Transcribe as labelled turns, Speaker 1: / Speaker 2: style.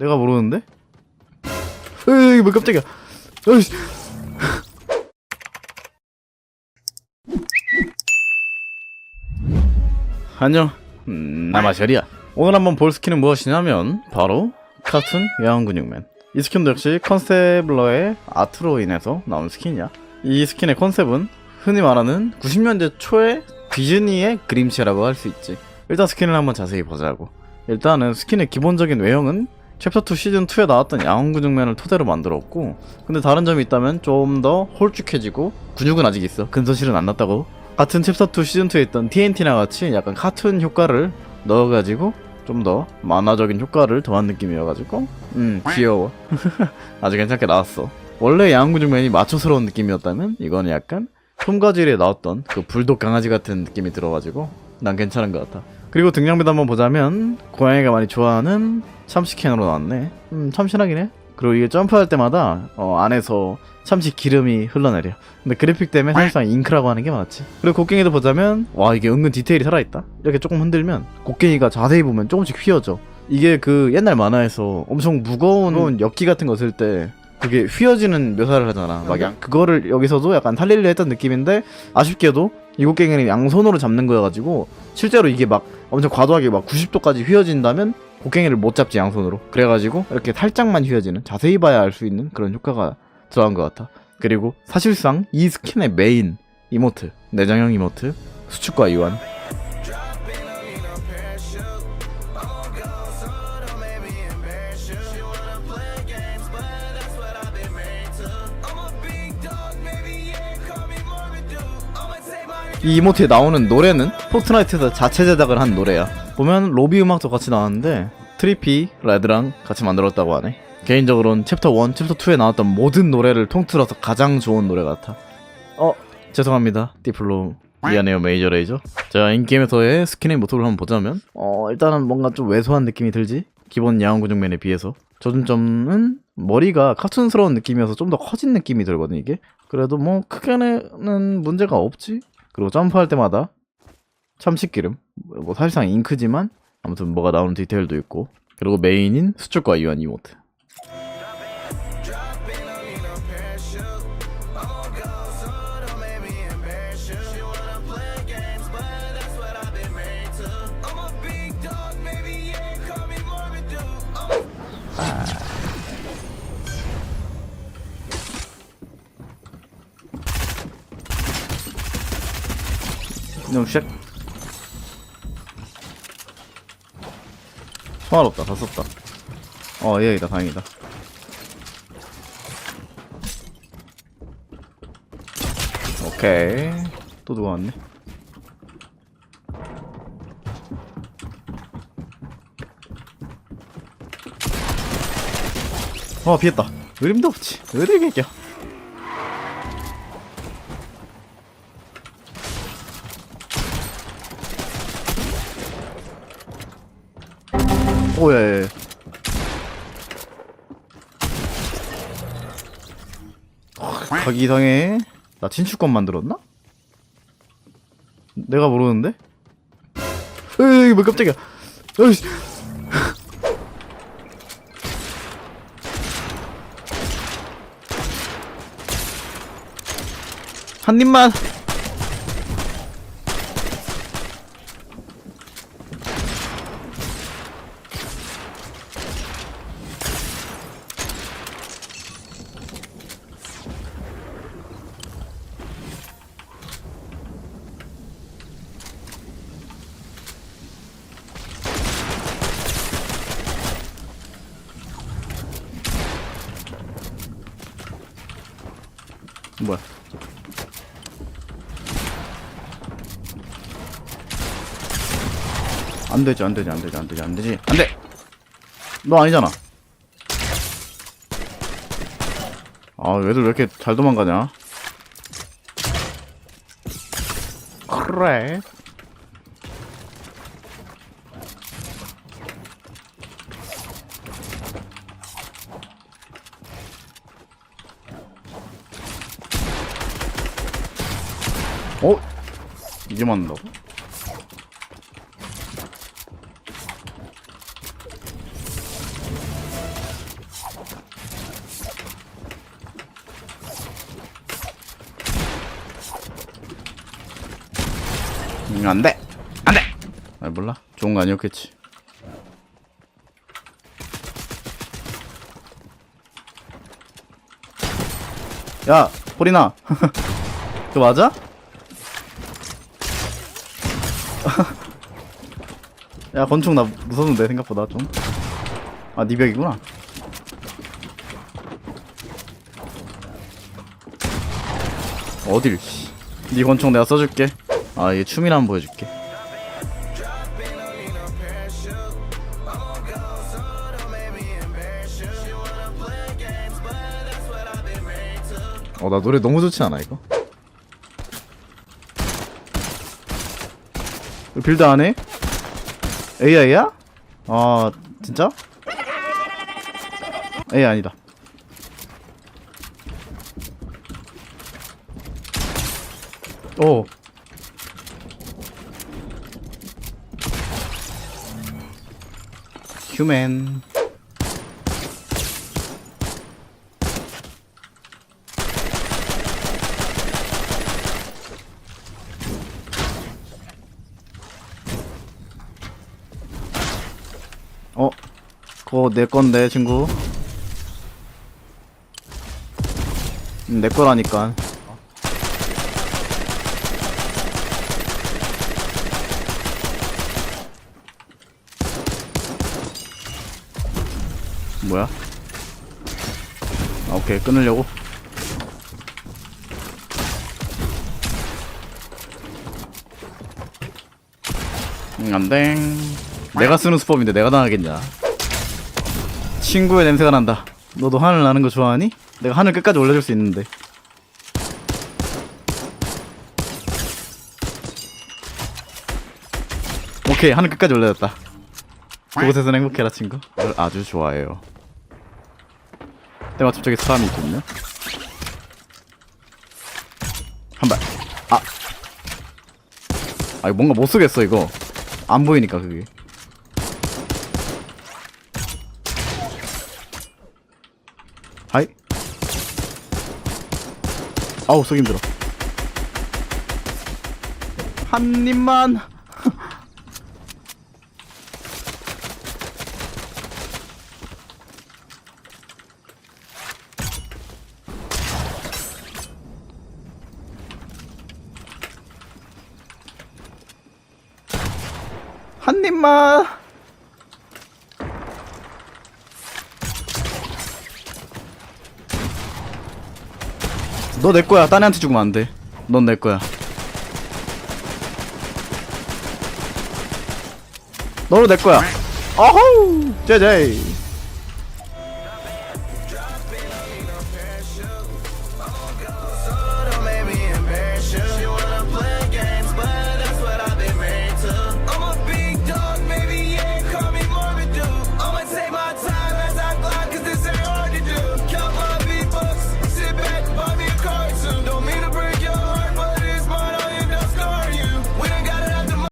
Speaker 1: 내가 모르는데? 에이 뭐 깜짝이야. 어이씨. 안녕. 음, 나 마셜이야. 오늘 한번 볼 스킨은 무엇이냐면 바로 카툰 야왕근육맨. 이 스킨도 역시 컨셉러의 아트로 인해서 나온 스킨이야. 이 스킨의 컨셉은 흔히 말하는 90년대 초의 디즈니의 그림체라고 할 수 있지. 일단 스킨을 한번 자세히 보자고. 일단은 스킨의 기본적인 외형은 챕터 2 시즌 2에 나왔던 야옹근육맨을 토대로 만들었고 근데 다른 점이 있다면 좀 더 홀쭉해지고 근육은 아직 있어. 근손실은 안 났다고. 같은 챕터 2 시즌 2에 있던 TNT나 같이 약간 카툰 효과를 넣어가지고 좀 더 만화적인 효과를 더한 느낌이어가지고 음 귀여워. 아주 괜찮게 나왔어. 원래 야옹근육맨이 마초스러운 느낌이었다면 이거는 약간 톰과질에 나왔던 그 불독 강아지 같은 느낌이 들어가지고 난 괜찮은 것 같아 그리고 등장비도 한번 보자면 고양이가 많이 좋아하는 참치캔으로 나왔네. 음 참신하긴 해. 그리고 이게 점프할 때마다 어, 안에서 참치 기름이 흘러내려. 근데 그래픽 때문에 사실상 잉크라고 하는 게 맞지. 그리고 곡괭이도 보자면 와 이게 은근 디테일이 살아있다. 이렇게 조금 흔들면 곡괭이가 자세히 보면 조금씩 휘어져. 이게 그 옛날 만화에서 엄청 무거운 엽기 같은 거 쓸 때 그게 휘어지는 묘사를 하잖아. 막 양, 그거를 여기서도 약간 살리려 했던 느낌인데 아쉽게도 이 곡괭이는 양손으로 잡는 거여가지고 실제로 이게 막 엄청 과도하게 막 90도까지 휘어진다면 곡괭이를 못 잡지 양손으로. 그래가지고 이렇게 살짝만 휘어지는 자세히 봐야 알 수 있는 그런 효과가 들어간 것 같아. 그리고 사실상 이 스킨의 메인 이모트 내장형 이모트 수축과 이완 이 이모트에 나오는 노래는 포트나이트에서 자체 제작을 한 노래야. 보면 로비 음악도 같이 나왔는데 트리피, 레드랑 같이 만들었다고 하네. 개인적으로는 챕터 1, 챕터 2에 나왔던 모든 노래를 통틀어서 가장 좋은 노래 같아. 어, 죄송합니다. 디플로. 미안해요, 메이저 레이저. 자, 인게임에서의 스킨의 모토를 한번 보자면, 어, 일단은 뭔가 좀 왜소한 느낌이 들지? 기본 야옹 구정맨에 비해서. 저준점은 머리가 카툰스러운 느낌이어서 좀 더 커진 느낌이 들거든, 이게. 그래도 뭐, 크게는 문제가 없지? 그리고 점프할 때마다 참치기름. 뭐 사실상 잉크지만 아무튼 뭐가 나오는 디테일도 있고. 그리고 메인인 수축과 이완 이모트. 그 냥 시작 총알 없다. 다 썼다. 어 얘이다. 다행이다. 오케이. 또 누가 왔네. 어 피했다. 의림도 없지. 의리 개겨 오예. 가기 이상해. 나 친추권 만들었나? 내가 모르는데? 에이 뭐 깜짝이야. 어이씨. 한 입만 안 되지 안 되지 안 되지 안 되지 안 되지. 안 돼! 너 아니잖아. 아 얘들 왜 이렇게 잘 도망가냐? 그래. 어? 이게 맞는다고? 응, 안 돼! 안 돼! 아, 몰라. 좋은 거 아니었겠지. 야, 호리나. 그거 맞아? 야, 건축 나 무서운데, 생각보다 좀. 아, 니 벽이구나. 어딜, 씨. 니 권총 내가 써줄게. 아, 이게 춤이나 한번 보여줄게. 어, 나 노래 너무 좋지 않아? 이거 빌드 안 해? AI야? 아, 진짜? AI 아니다. 오. 휴맨. 어, 그거 내 건데, 친구. 음, 내 거라니까. 뭐야? 아, 오케이 끊으려고. 응, 안돼. 내가 쓰는 수법인데 내가 당하겠냐? 친구의 냄새가 난다. 너도 하늘 나는 거 좋아하니? 내가 하늘 끝까지 올려줄 수 있는데. 오케이 하늘 끝까지 올려줬다. 그곳에서는 행복해라 친구. 널 아주 좋아해요. 때마침 저기 사람이 있거든요. 한 발. 아. 아 이거 뭔가 못 쏘겠어 이거. 안 보이니까 그게. 하이. 아우 쏘기 힘들어. 한 입만. 한 입만. 너 내 거야. 딴 애한테 죽으면 안 돼. 넌 내 거야. 너도 내 거야. 어허우, 제제이.